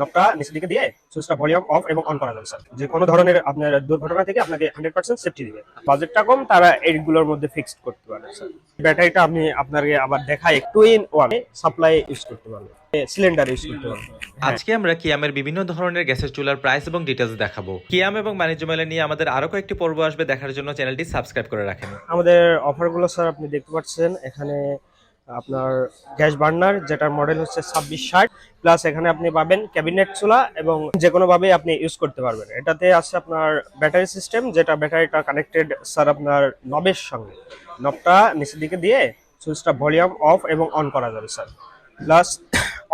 নবটা নিচের দিকে দিয়ে সুইচটা ভলিউম অফ এবং অন করা যাবে স্যার যে কোনো ধরনের আপনার দুর্ঘটনা থেকে আপনাকে হান্ড্রেড পার্সেন্ট সেফটি দিবে। বাজেটটা কম তারা এইগুলোর মধ্যে ফিক্সড করতে পারে স্যার ব্যাটারিটা আপনি আপনাকে আবার দেখাই two in one supply use করতে পারবেন সিলিন্ডার ইউজ করতে পারবেন আজকে আমরা কিয়ামের বিভিন্ন ধরনের গ্যাসের চুলার প্রাইস এবং ডিটেলস দেখাবো। কিয়াম এবং বাণিজ্য মেলা নিয়ে আমাদের আরও কয়েকটি পর্ব আসবে দেখার জন্য চ্যানেলটি সাবস্ক্রাইব করে রাখেন। আমাদের অফারগুলো স্যার আপনি দেখতে পাচ্ছেন। এখানে আপনার গ্যাস বার্নার, যেটার মডেল হচ্ছে ছাব্বিশ ষাট প্লাস এখানে আপনি পাবেন ক্যাবিনেট চুলা এবং যে কোনোভাবেই আপনি ইউজ করতে পারবেন। এটাতে আছে আপনার ব্যাটারি সিস্টেম যেটা ব্যাটারিটা কানেক্টেড স্যার আপনার নবের সঙ্গে। নবটা নিচের দিকে দিয়ে সুইচটা ভলিউম অফ এবং অন করা যাবে স্যার প্লাস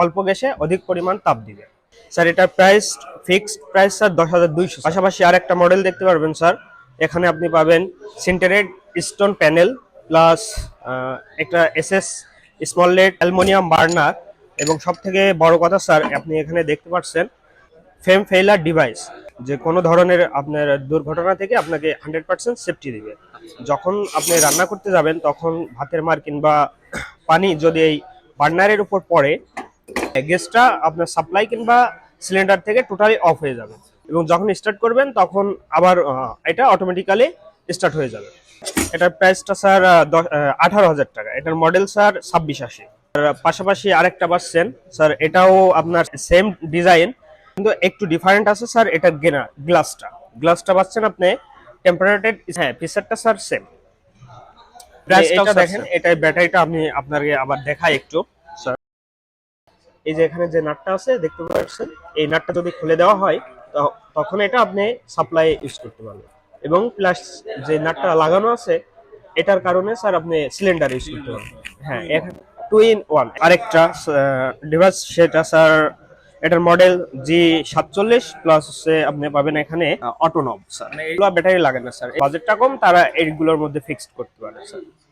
অল্প গ্যাসে অধিক পরিমাণ তাপ দিবে। স্যার এটার প্রাইস ফিক্সড প্রাইস স্যার দশ হাজার দুইশো পাশাপাশি আর একটা মডেল দেখতে পারবেন স্যার এখানে আপনি পাবেন সিন্টারেড স্টোন প্যানেল প্লাস একটা SS small LED aluminium burner এবং সব থেকে বড় কথা স্যার, আপনি এখানে দেখতে পাচ্ছেন ফেম ফেইলার ডিভাইস। যে কোনো ধরনের আপনার দুর্ঘটনা থেকে আপনাকে হান্ড্রেড পার্সেন্ট সেফটি দিবে। যখন আপনি রান্না করতে যাবেন, তখন ভাতের মার কিংবা পানি যদি এই বার্নারের উপর পড়ে, গ্যাসটা আপনার সাপ্লাই কিংবা সিলিন্ডার থেকে টোটালি অফ হয়ে যাবে। এবং যখন স্টার্ট করবেন, তখন আবার এটা অটোমেটিক্যালি স্টার্ট হয়ে যাবে। এটার প্রাইসটা স্যার আঠারো হাজার টাকা। এটার মডেল স্যার ছাব্বিশ আশি। পাশাপাশি আরেকটা পাচ্ছেন স্যার এটাও আপনার সেম ডিজাইন কিন্তু একটু ডিফারেন্ট আছে স্যার এটা গেনা গ্লাসটা গ্লাসটা পাচ্ছেন আপনি টেম্পারেটেড হ্যাঁ ফিচারটা স্যার সেম sir দেখেন এটা ব্যাটারিটা আমি আপনাকে আবার দেখাই একটু স্যার এই যে এখানে যে নাটটা আছে দেখতে পাচ্ছেন? এই নাটটা যদি খুলে দেওয়া হয় তখন এটা আপনি সাপ্লাই ইউজ করতে পারবেন। এবং প্লাস যে নাটটা লাগানো আছে এটার কারণে স্যার আপনি সিলিন্ডার ইউজ করতে পারবেন। হ্যাঁ টু ইন ওয়ান আরেকটা ডিভাইস সেটা স্যার এটার মডেল জি সাতচল্লিশ প্লাস হচ্ছে আপনি পাবেন এখানে অটোনব স্যার এগুলো ব্যাটারি লাগে না স্যার বাজেটটা কম তারা এইগুলোর মধ্যে ফিক্সড করতে পারে স্যার